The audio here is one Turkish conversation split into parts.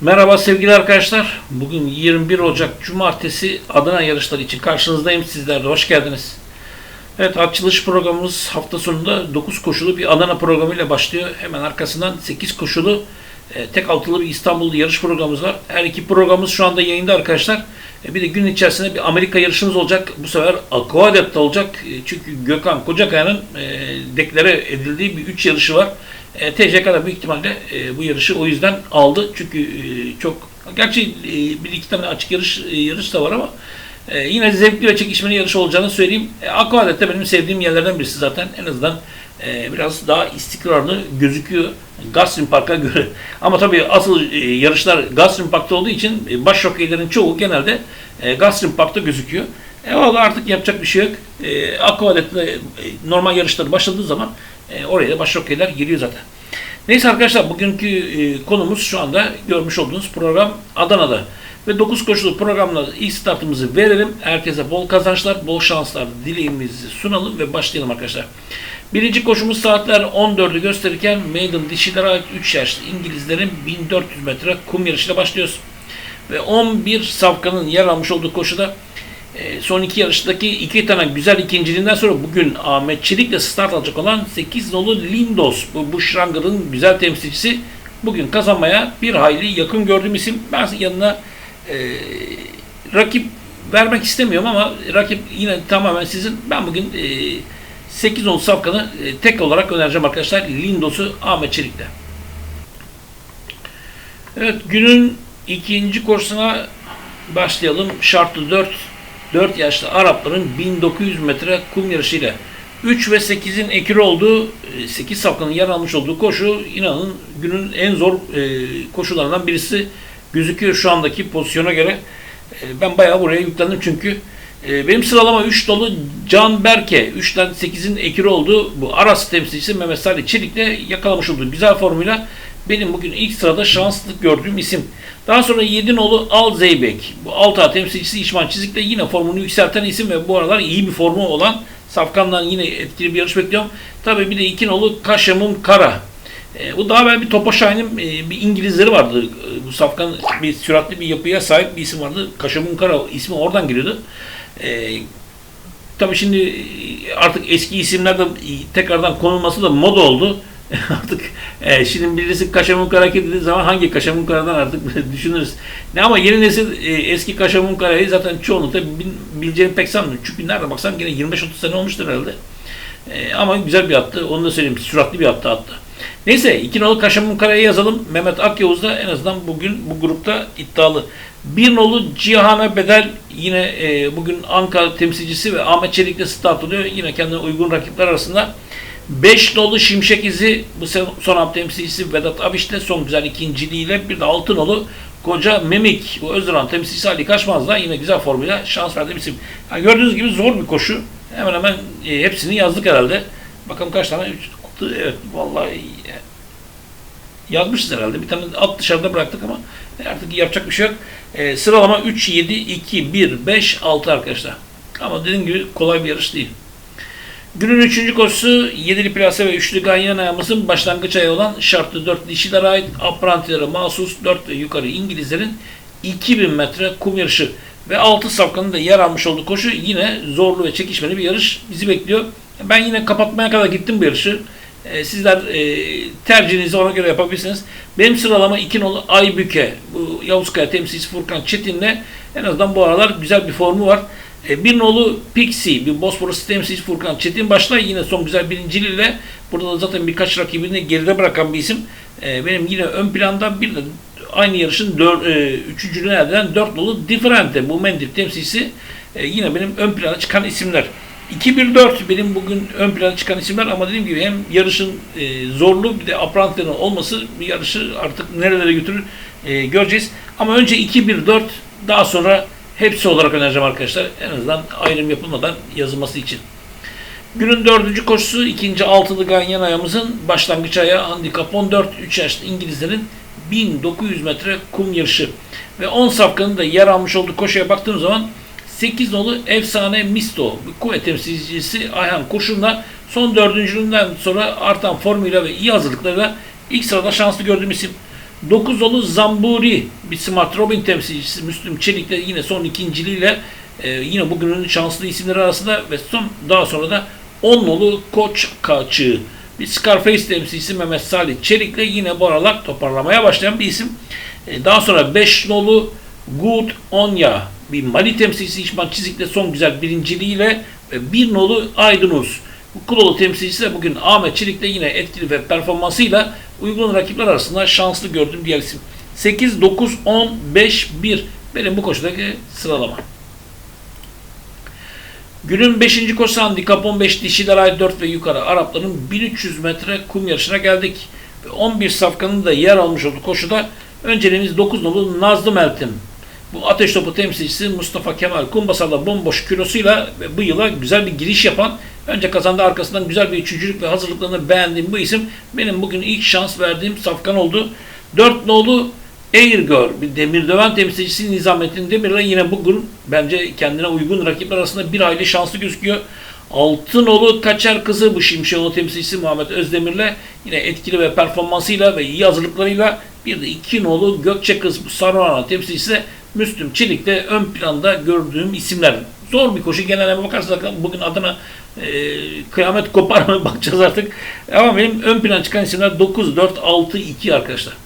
Merhaba sevgili arkadaşlar. Bugün 21 Ocak Cumartesi Adana yarışları için karşınızdayım sizler de. Hoş geldiniz. Evet açılış programımız hafta sonunda 9 koşulu bir Adana programıyla başlıyor. Hemen arkasından 8 koşulu e, tek altılı bir İstanbul yarış programımız var. Her iki programımız şu anda yayında arkadaşlar. E, bir de gün içerisinde bir Amerika yarışımız olacak. Bu sefer Aquadep'te olacak. E, çünkü Gökhan Kocakaya'nın e, deklare edildiği bir 3 yarışı var. E, TCK'da büyük ihtimalle e, bu yarışı o yüzden aldı. Çünkü e, çok gerçi e, bir iki tane açık yarış e, yarış da var ama e, yine zevkli ve çekişmeli yarış olacağını söyleyeyim. E, Aquadet de benim sevdiğim yerlerden birisi zaten. En azından e, biraz daha istikrarlı gözüküyor Gulfstream Park'a göre. Ama tabii asıl e, yarışlar Gulfstream Park'ta olduğu için e, baş jokeylerin çoğu genelde e, Gulfstream Park'ta gözüküyor. E valla artık yapacak bir şey yok. E, Aquadet'le e, normal yarışları başladığı zaman e, oraya da baş jokeyler geliyor zaten. Neyse arkadaşlar bugünkü e, konumuz şu anda görmüş olduğunuz program Adana'da. Ve 9 koşulu programla ilk startımızı verelim. Herkese bol kazançlar, bol şanslar dileğimizi sunalım ve başlayalım arkadaşlar. Birinci koşumuz saatler 14'ü gösterirken Maiden dişilere ait 3 yaşlı İngilizlerin 1400 metre kum yarışıyla başlıyoruz. Ve 11 safkanın yer almış olduğu koşuda son iki yarıştaki iki tane güzel ikinciliğinden sonra bugün Ahmet Çelik'le start alacak olan 8 nolu Lindos, bu Bushranger'ın güzel temsilcisi bugün kazanmaya bir hayli yakın gördüğüm isim. Ben yanına e, rakip vermek istemiyorum ama rakip yine tamamen sizin. Ben bugün e, 8 nolu safkanı e, tek olarak önereceğim arkadaşlar. Lindos'u Ahmet Çelik'le. Evet günün ikinci koşusuna başlayalım. Şartlı 4 4 yaşlı Arapların 1900 metre kum yarışıyla 3 ve 8'in ekiri olduğu 8 safkanın yer almış olduğu koşu inanın günün en zor e, koşularından birisi gözüküyor şu andaki pozisyona göre. E, ben bayağı buraya yüklendim çünkü e, benim sıralama 3 dolu Can Berke 3'ten 8'in ekiri olduğu bu Aras temsilcisi Mehmet Salih Çelik'le yakalamış olduğu güzel formuyla benim bugün ilk sırada şanslı gördüğüm isim. Daha sonra 7 nolu Al Zeybek. Bu 6 temsilcisi İşman Çizik'le yine formunu yükselten isim ve bu aralar iyi bir formu olan Safkan'dan yine etkili bir yarış bekliyorum. Tabii bir de 2 nolu Kaşem'un Kara. E, bu daha ben bir Topa Şahin'in e, bir İngilizleri vardı. E, bu Safkan bir süratli bir yapıya sahip bir isim vardı. Kaşem'un Kara ismi oradan geliyordu. E, tabii şimdi artık eski isimler de tekrardan konulması da moda oldu. artık e, şimdi birisi Kaşamun Kara dediği zaman hangi Kaşamun Kara'dan artık düşünürüz. Ne ama yeni nesil e, eski Kaşamun Kara'yı zaten çoğunlukla bil, bileceğini pek sanmıyorum. Çünkü nerede baksan yine 25-30 sene olmuştur herhalde. E, ama güzel bir attı. Onu da söyleyeyim. Süratli bir attı attı. Neyse iki nolu Kaşamun Kara'yı yazalım. Mehmet Akyavuz da en azından bugün bu grupta iddialı. Bir nolu Cihan'a bedel yine e, bugün Ankara temsilcisi ve Ahmet Çelik'le start oluyor. Yine kendine uygun rakipler arasında. 5 nolu Şimşek izi bu son hafta temsilcisi Vedat Abiş'te son güzel ikinciliğiyle bir de 6 nolu Koca Memik bu Özduran temsilcisi Ali Kaçmaz da yine güzel formuyla şans verdi isim. Yani gördüğünüz gibi zor bir koşu. Hemen hemen e, hepsini yazdık herhalde. Bakalım kaç tane? 3, 6, evet vallahi e, yazmışız herhalde. Bir tane alt dışarıda bıraktık ama artık yapacak bir şey yok. E, sıralama 3, 7, 2, 1, 5, 6 arkadaşlar. Ama dediğim gibi kolay bir yarış değil. Günün üçüncü koşusu 7'li plase ve 3'lü ganyan ayağımızın başlangıç ayı olan şartlı 4 dişilere ait aprantilere mahsus 4 ve yukarı İngilizlerin 2000 metre kum yarışı ve 6 safkanın da yer almış olduğu koşu yine zorlu ve çekişmeli bir yarış bizi bekliyor. Ben yine kapatmaya kadar gittim bu yarışı. E, sizler e, tercihinizi ona göre yapabilirsiniz. Benim sıralama 2 nolu Aybüke. Bu Yavuzkaya temsilcisi Furkan Çetin'le en azından bu aralar güzel bir formu var. E, bir nolu Pixie, bir Bosporus temsilcisi Furkan Çetin başlar yine son güzel birinciliğiyle burada da zaten birkaç rakibini geride bırakan bir isim. E, benim yine ön planda bir de aynı yarışın dör, e, üçüncülüğünü elde dört nolu Differente, bu Mendip temsilcisi e, yine benim ön plana çıkan isimler. 2-1-4 benim bugün ön plana çıkan isimler ama dediğim gibi hem yarışın e, zorlu bir de aprantilerin olması bir yarışı artık nerelere götürür e, göreceğiz. Ama önce 2-1-4 daha sonra hepsi olarak önereceğim arkadaşlar. En azından ayrım yapılmadan yazılması için. Günün dördüncü koşusu ikinci altılı ganyan ayağımızın başlangıç ayağı handikap 14 3 yaşlı İngilizlerin 1900 metre kum yarışı ve 10 safkanın da yer almış olduğu koşuya baktığım zaman 8 nolu efsane Misto kuvvet temsilcisi Ayhan Kurşun'la son dördüncülüğünden sonra artan formuyla ve iyi hazırlıklarıyla ilk sırada şanslı gördüğüm isim. 9 nolu Zamburi bir Smart Robin temsilcisi Müslüm Çelik de yine son ikinciliğiyle e, yine bugünün şanslı isimleri arasında ve son daha sonra da 10 nolu Koç Kaçığı bir Scarface temsilcisi Mehmet Salih Çelik'le yine bu aralar toparlamaya başlayan bir isim. E, daha sonra 5 nolu Good Onya bir Mali temsilcisi İşman Çizik'le son güzel birinciliğiyle ve 1 nolu Aydınus. Bu Kulolu temsilcisi de bugün Ahmet Çelik'le yine etkili ve performansıyla uygun rakipler arasında şanslı gördüğüm diğer isim. 8, 9, 10, 5, 1 benim bu koşudaki sıralama. Günün 5. koşusu handikap 15 dişiler ay 4 ve yukarı Arapların 1300 metre kum yarışına geldik. Ve 11 safkanın da yer almış olduğu koşuda önceliğimiz 9 nolu Nazlı Meltem. Bu ateş topu temsilcisi Mustafa Kemal Kumbasar'la bomboş kilosuyla ve bu yıla güzel bir giriş yapan önce kazandı arkasından güzel bir üçüncülük ve hazırlıklarını beğendiğim bu isim benim bugün ilk şans verdiğim safkan oldu. 4 nolu Airgirl bir demir döven temsilcisi Nizamettin Demir'le yine bugün bence kendine uygun rakipler arasında bir hayli şanslı gözüküyor. Altınoğlu Kaçar Kızı bu Şimşeoğlu temsilcisi Muhammed Özdemir'le yine etkili ve performansıyla ve iyi hazırlıklarıyla bir de iki nolu Gökçe Kız bu Saruhana temsilcisi Müslüm Çelik'te ön planda gördüğüm isimler. Zor bir koşu genelde bakarsak bugün adına e, kıyamet kopar mı bakacağız artık. Ama benim ön plan çıkan isimler 9, 4, 6, 2 arkadaşlar.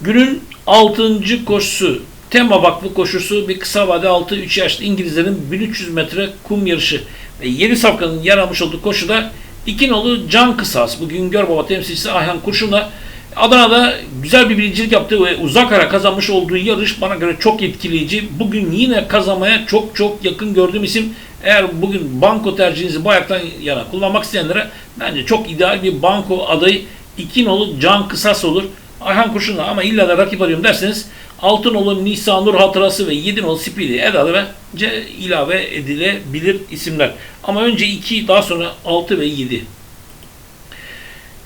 Günün 6. koşusu Tema Vakfı koşusu bir kısa vade 6-3 yaşlı İngilizlerin 1300 metre kum yarışı ve yeni safkanın yer olduğu koşuda iki nolu Can Kısas bugün Görbaba temsilcisi Ayhan Kurşun'la Adana'da güzel bir birincilik yaptı ve uzak ara kazanmış olduğu yarış bana göre çok etkileyici. Bugün yine kazanmaya çok çok yakın gördüğüm isim. Eğer bugün banko tercihinizi bu ayaktan yana kullanmak isteyenlere bence çok ideal bir banko adayı iki nolu Can Kısas olur. Ayhan Kurşun'la ama illa da rakip arıyorum derseniz Altınol'un Nisanur hatırası ve Yedinol Speedy Edalı bence ilave edilebilir isimler. Ama önce 2 daha sonra 6 ve 7.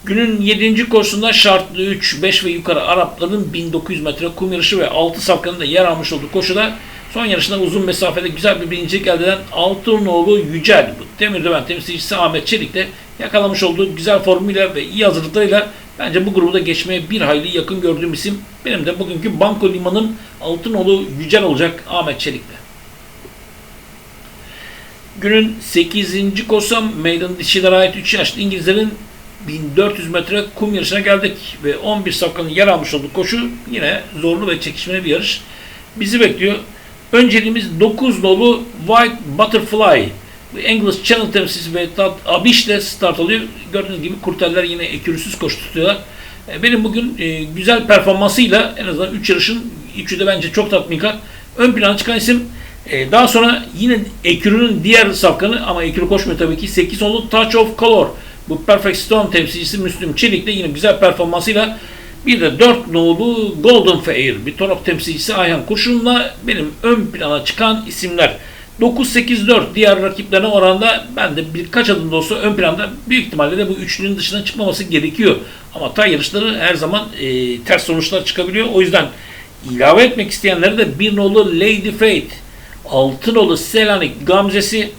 Günün 7. koşusunda şartlı 3, 5 ve yukarı Arapların 1900 metre kum yarışı ve 6 safkanın da yer almış olduğu koşuda son yarışında uzun mesafede güzel bir birincilik elde eden Altınoğlu Yücel, Demir Döven temsilcisi Ahmet Çelik de yakalamış olduğu güzel formuyla ve iyi hazırlıklarıyla bence bu grubu geçmeye bir hayli yakın gördüğüm isim benim de bugünkü Banko Liman'ın Altınoğlu Yücel olacak Ahmet Çelik'te. Günün 8. koşusam meydan dişilere ait 3 yaşlı İngilizlerin 1400 metre kum yarışına geldik ve 11 safkanın yer almış olduğu koşu yine zorlu ve çekişmeli bir yarış bizi bekliyor. Önceliğimiz 9 nolu White Butterfly. English Channel temsilcisi ve Abiş ile start alıyor. Gördüğünüz gibi kurteller yine ekürüsüz koşu tutuyorlar. E, benim bugün e, güzel performansıyla en azından 3 yarışın 3'ü de bence çok tatmikat. Ön plana çıkan isim e, daha sonra yine Ekürü'nün diğer safkanı ama Ekürü koşmuyor tabii ki 8 nolu Touch of Color. Bu Perfect Storm temsilcisi Müslüm Çelik de yine güzel performansıyla bir de 4 nolu Golden Fair bir Torok temsilcisi Ayhan Kurşun'la benim ön plana çıkan isimler. 9-8-4 diğer rakiplerine oranda ben de birkaç adım da olsa ön planda büyük ihtimalle de bu üçlünün dışına çıkmaması gerekiyor. Ama tay yarışları her zaman e, ters sonuçlar çıkabiliyor. O yüzden ilave etmek isteyenlere de bir nolu Lady Fate, 6 nolu Selanik Gamzesi,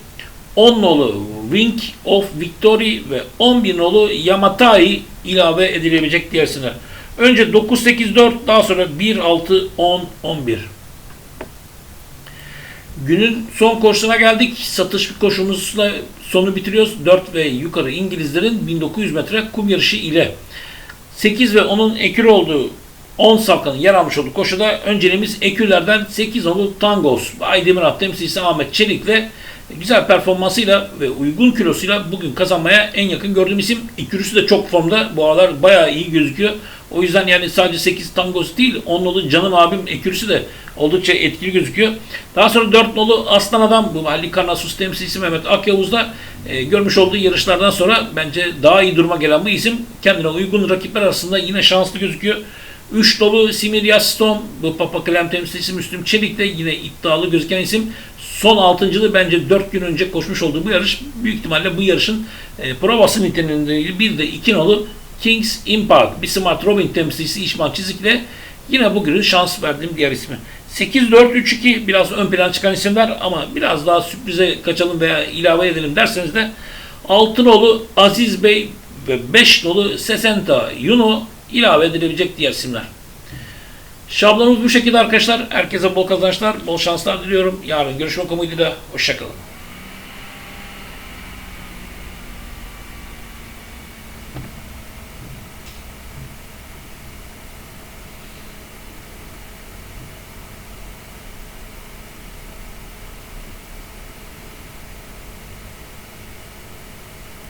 10 nolu Wing of Victory ve 11 nolu Yamatai ilave edilebilecek diğer sınır. Önce 9-8-4 daha sonra 1-6-10-11. Günün son koşusuna geldik. Satış koşumuzla sonu bitiriyoruz. 4 ve yukarı İngilizlerin 1900 metre kum yarışı ile 8 ve onun ekür olduğu 10 safkanın yer almış olduğu koşuda önceliğimiz ekürlerden 8 olu Tangos. Aydemir At temsilcisi Ahmet Çelik ve güzel performansıyla ve uygun kilosuyla bugün kazanmaya en yakın gördüğüm isim. İkürüsü de çok formda. Bu aralar bayağı iyi gözüküyor. O yüzden yani sadece 8 tangos değil 10 nolu canım abim ekürüsü de oldukça etkili gözüküyor. Daha sonra 4 nolu Aslan Adam bu Halil Karnasus temsilcisi Mehmet Akyavuz'da e, görmüş olduğu yarışlardan sonra bence daha iyi duruma gelen bu isim kendine uygun rakipler arasında yine şanslı gözüküyor. 3 dolu Simir Storm, bu Papa Klem temsilcisi Müslüm Çelik de yine iddialı gözüken isim. Son altıncılığı bence 4 gün önce koşmuş olduğu bu yarış büyük ihtimalle bu yarışın e, provası niteliğinde bir de 2 nolu Kings Impact, bir Smart Robin temsilcisi İşman Çizik'le yine bugünün şans verdiğim diğer ismi. 8-4-3-2 biraz ön plan çıkan isimler ama biraz daha sürprize kaçalım veya ilave edelim derseniz de Altınoğlu Aziz Bey ve 5 nolu Sesenta Yuno ilave edilebilecek diğer simler. Şablonumuz bu şekilde arkadaşlar. Herkese bol kazançlar, bol şanslar diliyorum. Yarın görüşmek umuduyla. Hoşçakalın.